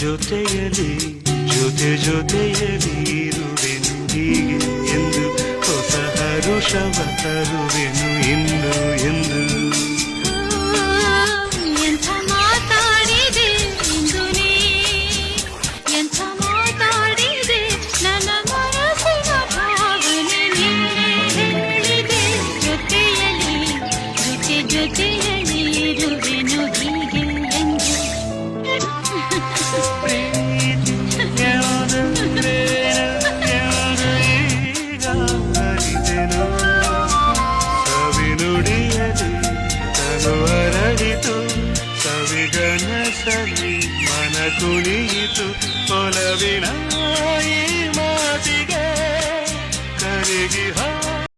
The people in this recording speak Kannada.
ಜೊತೆಯಲಿ ಜೊತೆ ಜೊತೆಯಲಿ ಇರುವೆನು ಹೀಗೆ ಎಂದು ಹೊಸ ಹರುಷವ ತರುವೆನು. ಗಣಸಲಿ ಮನ ಕುಣಿಯಿತು ಕೊಲವಿನ ಈ ಮಾತಿಗೆ. ಕರಿಗಿ ಹ